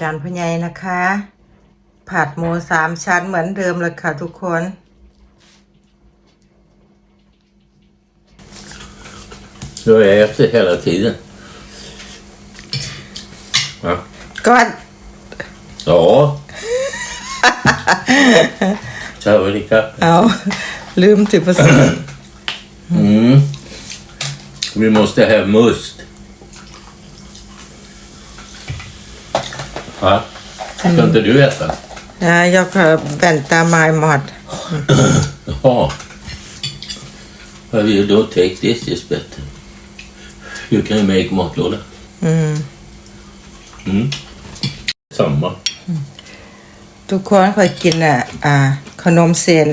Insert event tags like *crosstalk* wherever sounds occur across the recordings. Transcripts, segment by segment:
จานพะไยนะคะ ผัดหมูสามชั้นเหมือนเดิมเลยค่ะทุกคน Du har jag ätit hela tiden. Ja. ก็ Ja. Så här var det lika. เอาลืมถึงภาษา Mm. Vi måste ha must. Va? Ska inte du äta? นะยก vänta my mat Jaha. Well, you don't take this is better. You can make matlåda. อืม Mm. Samma. ทุกคนเคยกินอะอ่าขนมเส้น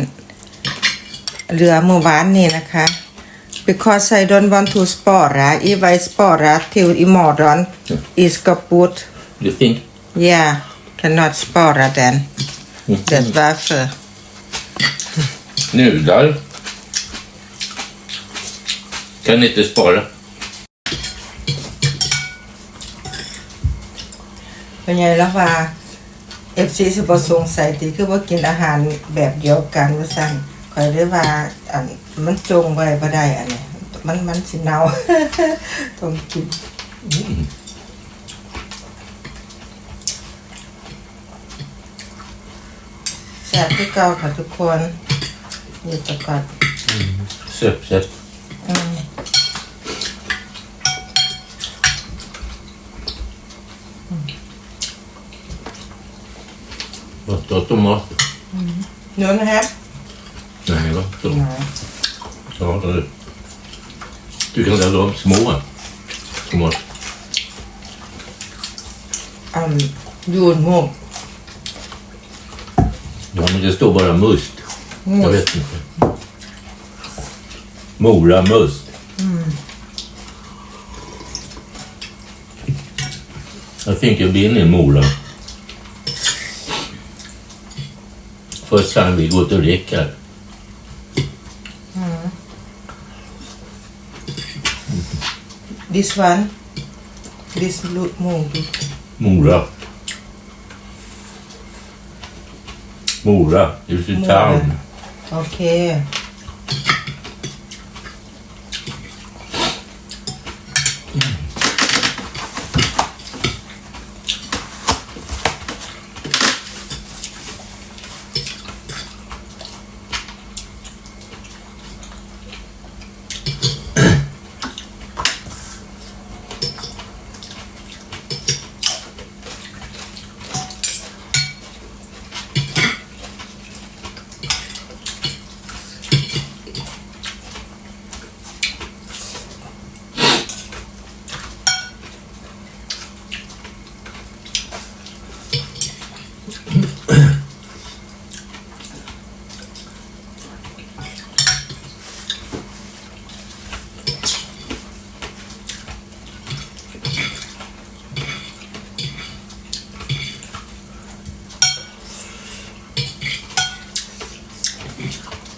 เหลือเมื่อวานนี่นะคะ because I don't want to spara if I spara till imorgon is kaput You think? Yeah cannot spara then that's varför Nudlar. Kan inte spara. เป็นไงแล้วว่าเอฟซีสิบสงสัยติคือว่ากินอาหารแบบเดียวกันว่าสั่นคอยได้ว่าอันมันจงไว้บ่ได้อันนี้มันมันสิเนา ต้องกิน ซ่บที่เก่าค่ะทุกคนนี่ตะกอน Söp, söp. อืม Vad tar tomat? เนื้อนะครับ Nej, va? Så. หน่อย Ja, du. Du kan ställa dem små tomat. อืมยูนมุก Ja, men det står bara must. Jag Must. vet inte. Mora must. I think you've been in Mora. First time we go to Rickard. this one this ลูกหมู Mora. Mora is a Mora. town. โอ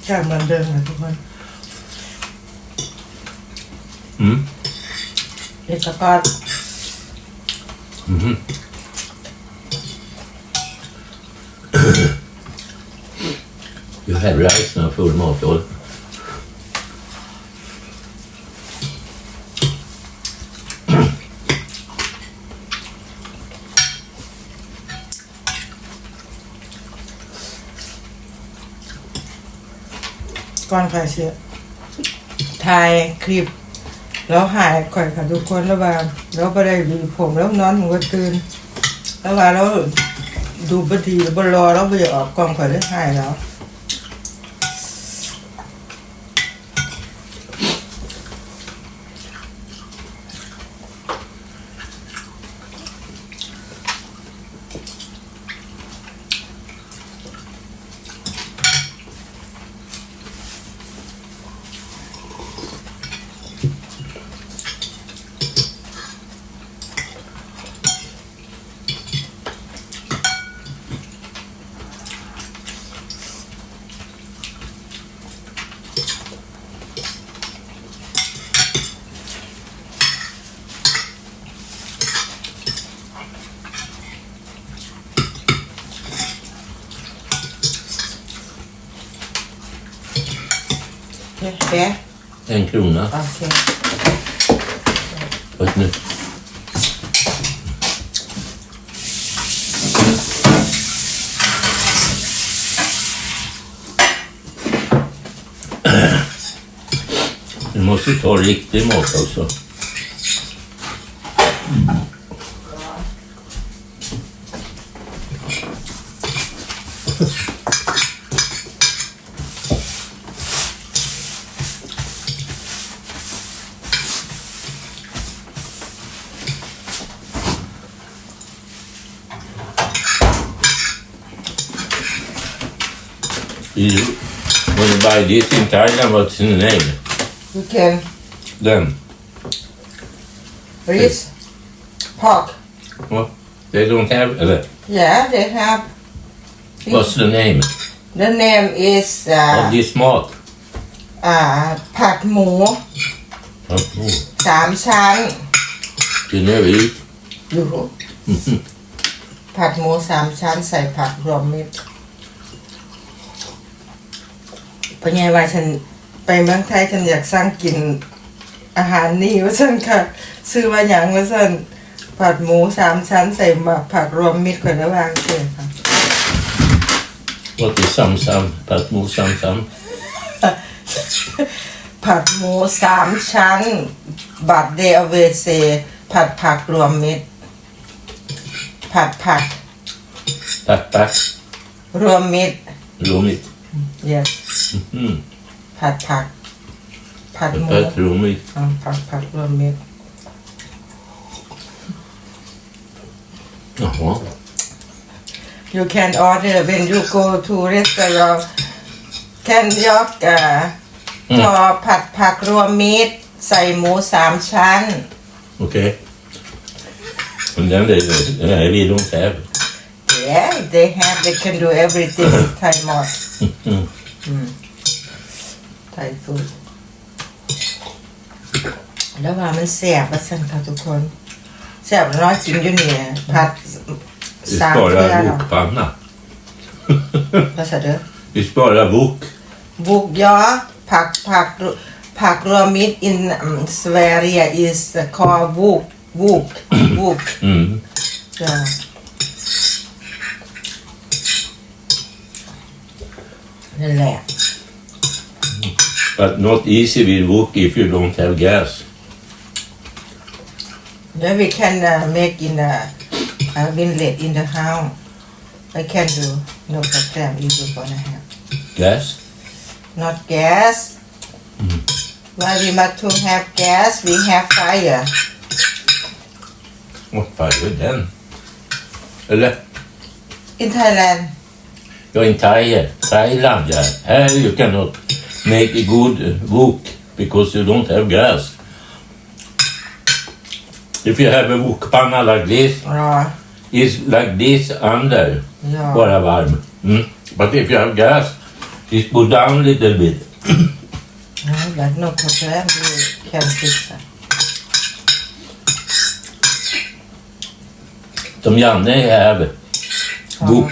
แค่เหมือนเดิมนะทุกคน Mm. เด็กก็ Mhm. You had rice now full matlåda. g ก่อนค่ะเชียถ่ายคลิป แล้วหายก่อนค่ะทุกคนแล้วว่าแล้วไปได้ดูผมแล้วนอนหัวตื่นแล้วว่าแล้วดูบดีบรอแล้วไปออกกองข่อยได้หายแล้ว Okej. En krona. Okej. Och ett nytt. Du måste ta riktig mat också. You, when you buy this in Thailand, what's the name? You can Then reach pork. they don't have. Uh, Yeah, they have. what's the name The name is uh, of this mat? อ่าผัดหมู Oh, สามชั้น you never eat. อยู่ ผัดหมูสามชั้นใส่ผักรวมมิตร *laughs* เป็นไงว่าฉันไปเมืองไทยฉันอยากสร้างกินอาหารนี่ว่าฉันค่ะ ซื้อว่าอย่างว่าฉันผัดหมูสามชั้นใส่หมักผักรวมมิตรคนละวางเสียค่ะ What is sam sam? Pat mo sam sam. ผัดหมูสามชั้น บัตเดอเวเซ ผัดผักรวมมิตร ผัดผัก Pack pack. รวมมิตร Roomit. yes Mm. ผัดผัก ผัดหมู Pack roomit. อ่าผัดผักรวมมิตร Jaha. you can order when you go to restaurant can ยกเอ่ออมทอผัดผักรวมมิตร ใส่หมูสามชั้น Okay. And then they, uh, we don't have. yeah they have they can do everything with Thai mod Mm. ไทยฟูดแล้วว่ามันแสบว่าสั่นค่ะทุกคนแสบน้อยกินอยู่เนี่ยผัด Vi สามเทื่อ sparar แล้ว wokpanna. ภาษาเด้อ Vi sparar wok. บุกยอผักผักผักรวมมิตร in um, Sverige is called บุกบุกบุก Mm. จ้ นั่นแหละ But not easy with wok if you don't have gas. Then we can uh, make in a, a winlet in the house. I can do no problem if you gonna have. Gas? Not gas. Mm. Why we must to have gas? We have fire. What fire then? Eller? In Thailand, You're in Thai, Thailand. Yeah. Here you cannot make a good eh, wok because you don't have gas. If you have a wokpanna like this, yeah. it's like this under, yeah. bara varm. Mm. But if you have gas, it go down a little bit. Som Janne här, wok.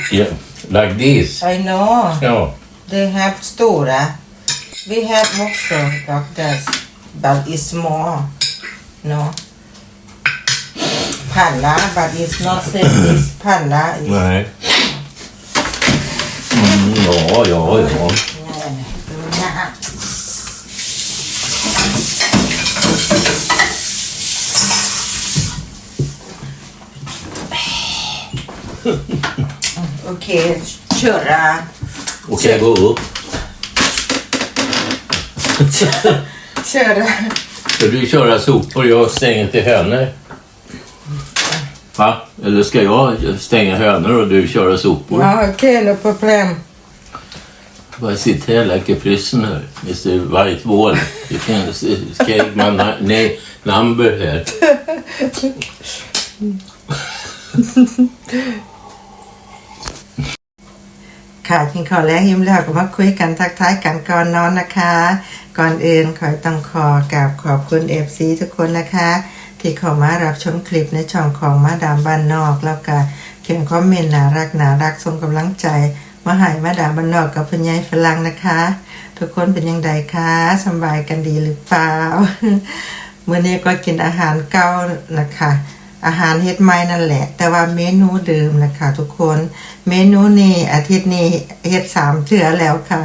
Like this. I know. No. They have stora. We have also this, but it's small. No. Panna, but it's not same as panna. It's nej. Mm, ja, ja, ja. ดู *laughs* นะฮะโอเคเชิญอะ Okej, gå upp. เชิญอะ Ska du köra sopor? Jag stänger till hönor. Va? Eller ska jag stänga hönor och du köra sopor? อ๋อโอเค no problem I sit here like a prisoner, Mr. White Wall. You can escape my na- na- number here. ค่ะกินข้าวแล้วยิ้มแล้วก็มาคุยกันทักทายกันก่อนนอนนะคะ ก่อนอื่นขอต้องขอกราบขอบคุณเอฟซีทุกคนนะคะ ที่เข้ามารับชมคลิปในช่องของมาดามบ้านนอก แล้วก็เขียนคอมเมนต์น่ารักน่ารักส่งกำลังใจมาหายมาด่าบันนอกกับพญายฝรั่งนะคะ ทุกคนเป็นยังไงคะสบายกันดีหรือเปล่าเมื่อนี้ก็กินอาหารเก่านะคะ อาหารเฮ็ดใหม่นั่นแหละ แต่ว่าเมนูเดิมนะคะทุกคน เมนูนี้อาทิตย์นี้เฮ็ดสามเทื่อแล้วค่ะ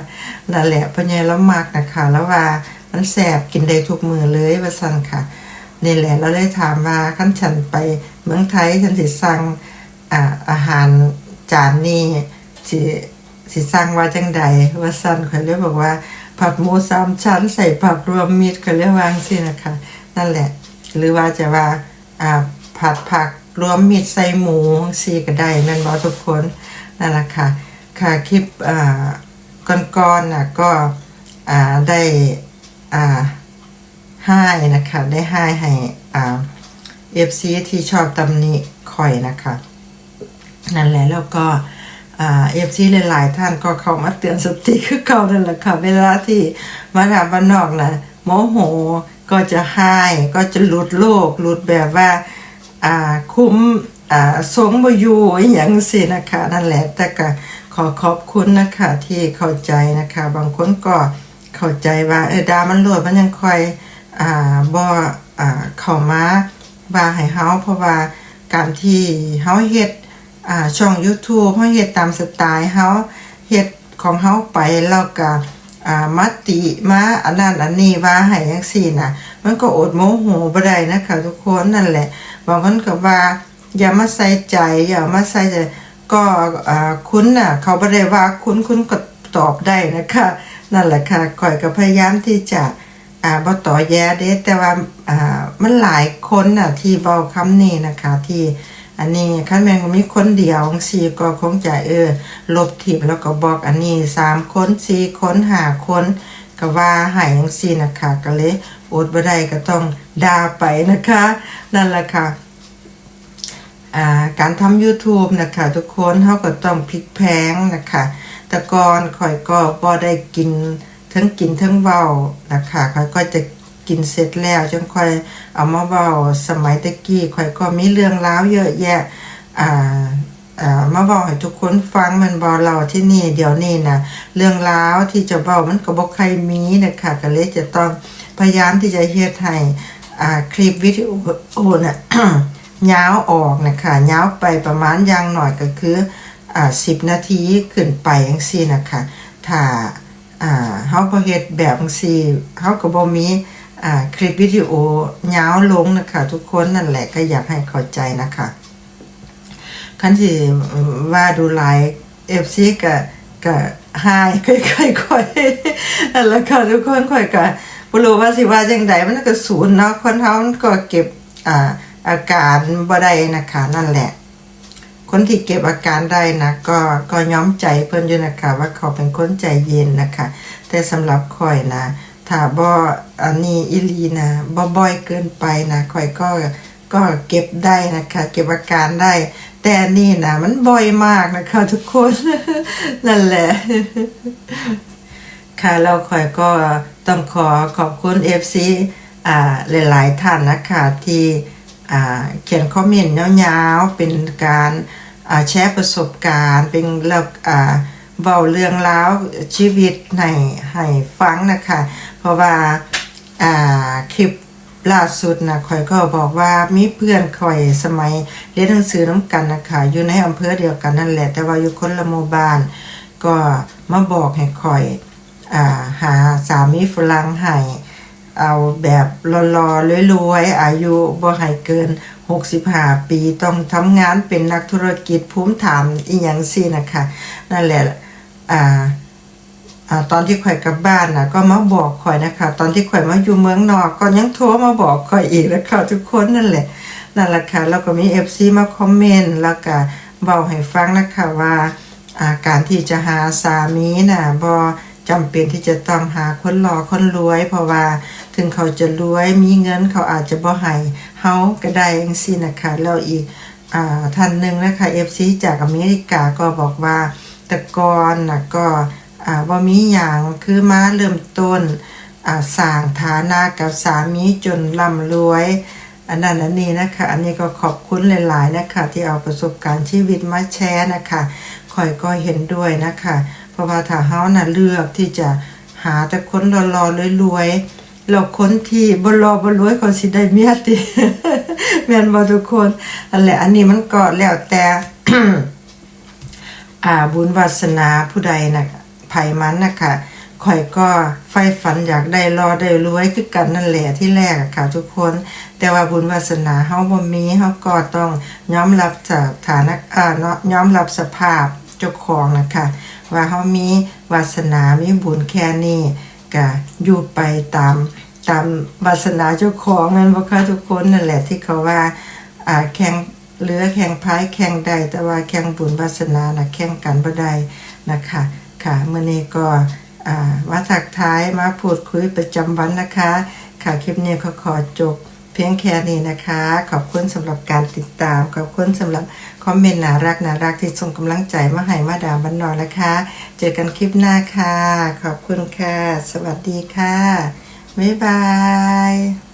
นั่นแหละพญายละมักนะคะแล้วว่ามันแสบกินได้ทุกมือเลยว่าซั่นค่ะนี่แหละเราได้ถามว่าขั้นฉันไปเมืองไทยฉันสิสั่งอาอาหารจานนี้สิสิสั่งว่าจังใดว่าสั่นเขาเรียกบอกว่า ผักหมูสามชั้นใส่ผักรวมมิตรเขาเรียกว่างสินะคะนั่นแหละ หรือว่าจะว่าอ่า ผัดผักรวมมิตรใส่หมูซีก็ได้แม่นบอทุกคนนั่นแหละค่ะ ค่ะคลิปอ่าก่อนๆน่ะก็อ่าได้อ่าให้นะคะได้ให้ให้เอฟซีที่ชอบตำหนิคอยนะคะนั่นแหละแล้วก็เอฟซีหลาย ๆ ท่านก็เข้ามาเตือนสติคือเก่านั่นแหละค่ะ เวลาที่มาถามบ้านนอกนะโมโหก็จะให้ก็จะหลุดโลกหลุดแบบว่า อ่าคุ้มอ่าสงบอยู่อย่างสินะคะนั่นแหละแต่ก็ขอขอบคุณนะคะที่เข้าใจนะคะ บางคนก็เข้าใจว่าเออดามันโหลดมันยังคอยอ่าบ่อ่าเข้ามาว่าให้เฮาเพราะว่าการที่เฮาเฮ็ดอ่าช่อง YouTube เฮาเฮ็ดตามสไตล์เฮาเฮ็ดของเฮาไปแล้วก็อ่ามาติมาอันนั้นอันนี้ว่าให้จังซี่น่ะมันก็อดโมโหบ่ได้นะคะทุกคนนั่นแหละ บางคนก็ว่า อย่ามาใส่ใจอย่ามาใส่ใจก็คุณน่ะเขาบ่ได้ว่าคุณคุณก็ตอบได้นะคะ นั่นแหละค่ะข่อยก็พยายามที่จะอ่าบ่ต่อแย้เด้แต่ว่าอ่ามันหลายคนน่ะที่เว้าคำนี้นะคะ ที่อันนี้คันแมงมีคนเดียวจังซี่ก็คงจะเออลบทิบแล้วก็บอกอันนี้สามคนสี่คนห้าคนก็ว่าให้จังซี่นะคะก็เลย อดบ่ได้ก็ต้องด่าไปนะคะ นั่นแหละค่ะการทำ YouTube นะคะ ทุกคนเขาก็ต้องพลิกแพงนะคะแต่ก่อนข่อยก็บ่ได้กินทั้งกินทั้งเว้านะคะข่อยก็จะกินเสร็จแล้วจังค่อยเอามาเว้าสมัยตะกี้ข่อยก็มีเรื่องราวเยอะแยะอ่ามาเว้าให้ทุกคนฟังมันบ่เราที่นี่เดี๋ยวนี้นะเรื่องราวที่จะเว้ามันก็บ่ใครมีนะคะก็เลยจะต้อง พยายามที่จะเฮ็ดให้อ่าคลิปวิดีโอน่ะยาวออกนะคะยาวไปประมาณอย่างหน่อยก็คืออ่า10นาทีขึ้นไปจังซี่นะคะถ้าอ่าเฮาบ่เฮ็ดแบบจังซี่เฮาก็บ่มีอ่าคลิปวิดีโอยาวลงนะคะทุกคนนั่นแหละก็อยากให้เข้าใจนะคะคันสิว่าดูไลฟ์ FC ก็ก็หายค่อยๆค่อยๆนั่นแหละค่ะทุกคนค่อยก็ บ่รู้ว่าสิว่าจังไดมันก็ศูนย์เนาะคนเฮามันก็เก็บอ่าอาการบ่ได้นะคะนั่นแหละ คนที่เก็บอาการได้นะก็ก็ย้อมใจเพิ่นอยู่นะคะ ว่าเขาเป็นคนใจเย็นนะคะ แต่สำหรับข่อยนะถ้าบ่อันนี้อีลีนะบ่บ่อยเกินไปนะข่อยก็ก็เก็บได้นะคะ เก็บอาการได้ แต่อันนี่นะมันบ่อยมากนะคะ ทุกคนนั่นแหละ ค่ะเราข่อยก็ต้องขอขอบคุณ FC อ่าหลาย ๆ ท่านนะคะที่อ่าเขียนคอมเมนต์ยาวๆ เป็นการอ่าแชร์ประสบการณ์ เป็นเรื่องอ่าเว้าเรื่องราวชีวิตให้ให้ฟังนะคะ เพราะว่าอ่าคลิปล่าสุดนะข่อยก็บอกว่ามีเพื่อนข่อยสมัยเรียนหนังสือน้ำกันนะคะอยู่ในอำเภอเดียวกันนั่นแหละ แต่ว่าอยู่คนละหมู่บ้าน ก็มาบอกให้ข่อย หาสามีฝรั่งให้เอาแบบรอๆรวยๆ อายุบ่ให้เกิน 65 ปีต้องทำงานเป็นนักธุรกิจภูมิฐานอีหยังสินะคะ นั่นแหละอ่าอตอนที่ข่อยกลับบ้านนะก็มาบอกข่อยนะคะ ตอนที่ข่อยมาอยู่เมืองนอกก็ยังโทรมาบอกข่อยอีกแล้วค่ะทุกคนนั่นแหละนั่นแหละค่ะแล้วก็มี FC มาคอมเมนต์แล้วก็เบาให้ฟังนะคะว่าอาการที่จะหาสามีน่ะบ่ จำเป็นที่จะต้องหาคนหล่อคนรวย เพราะว่าถึงเขาจะรวยมีเงินเขาอาจจะบ่ให้เฮาก็ได้จังซี่นะคะแล้วอีกอ่าท่านหนึงนะคะ FC จากอเมริกาก็บอกว่าแต่ก่อนน่ะก็อ่าบ่มีหยังคือมาเริ่มต้นอ่าสร้างฐานะกับสามีจนร่ำรวย อันนั้นอันนี้นะคะ อันนี้ก็ขอบคุณหลาย ๆ นะคะ ที่เอาประสบการณ์ชีวิตมาแชร์นะคะคอยก็เห็นด้วยนะคะ ราะว่าถ้าเฮาน่ะเลือกที่จะหาแต่คนรอๆรวยๆแล้วคนที่บ่รอบ่รวยเขาสิได้เมียติแม่นบ่ทุกคนอันแหละอันนี้มันก็แล้วแต่อ่าบุญวาสนาผู้ใดนะไผมันนะคะข่อยก็ไฟฝันอยากได้รอได้รวยคือกันนั่นแหละที่แรกค่ะทุกคน แต่ว่าบุญวาสนาเฮาบ่มีเฮาก็ต้องยอมรับจากฐานะอ่าเนาะยอมรับสภาพเจ้าของนะคะ ว่าเฮามีวาสนามีบุญแค่นี้ก็อยู่ไปตามตามวาสนาเจ้าของนั่นบ่คะทุกคนนั่นแหละที่เขาว่าอ่าแข่งเรือแข่งพายแข่งใดแต่ว่าแข่งบุญวาสนานะแข่งกันบ่ได้นะคะค่ะเมื่อนี้ก็อ่ามาถักท้ายมาพูดคุยประจำวันนะคะ ค่ะคลิปนี้ก็ขอจบ พียงแค่นี้นะคะ ขอบคุณสำหรับการติดตาม ขอบคุณสำหรับคอมเมนต์น่ารักน่ารักที่ส่งกำลังใจมาให้มาดามบันนอนนะคะ เจอกันคลิปหน้าค่ะ ขอบคุณค่ะ สวัสดีค่ะ บ๊ายบาย